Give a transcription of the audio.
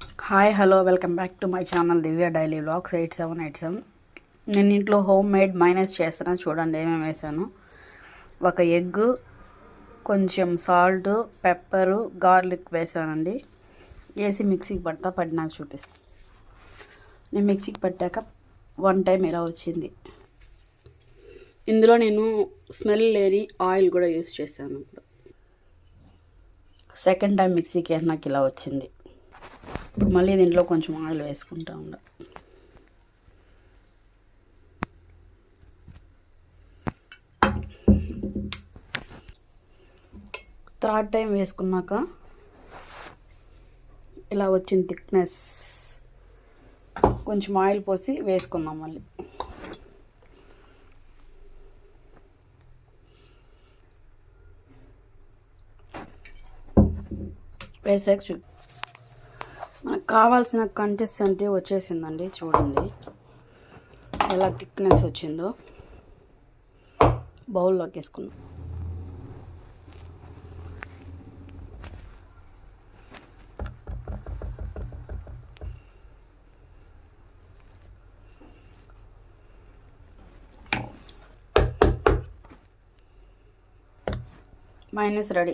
Hi hello welcome back to my channel Divya daily vlogs eight seven eight seven నేను ఇంట్లో home made minus చేస్తున్నా చూడండి ఏమేమి వేసాను. ఒక ఎగ్ కొంచెం సాల్ట్ పెప్పరు గార్లిక్ వేసానండి. వేసి మిక్సీకి పడతా పడినాక చూపిస్తాను నేను మిక్సీకి పట్టాక వన్ టైం ఇలా వచ్చింది. ఇందులో నేను స్మెల్ లేని ఆయిల్ కూడా యూస్ చేశాను. ఇప్పుడు సెకండ్ టైం మిక్సీకి నాకు ఇలా వచ్చింది. ఇప్పుడు మళ్ళీ దీంట్లో కొంచెం ఆయిల్ వేసుకుంటా ఉండ. థర్డ్ టైం వేసుకున్నాక ఇలా వచ్చిన థిక్నెస్ కొంచెం ఆయిల్ పోసి వేసుకుందాం మళ్ళీ. వేసాక చూ మనకు కావాల్సిన కంటెస్టెంట్ వచ్చేసిందండి చూడండి. ఎలా థిక్నెస్ వచ్చిందో. బౌల్లోకి వేసుకున్నాం మైనస్ రెడీ.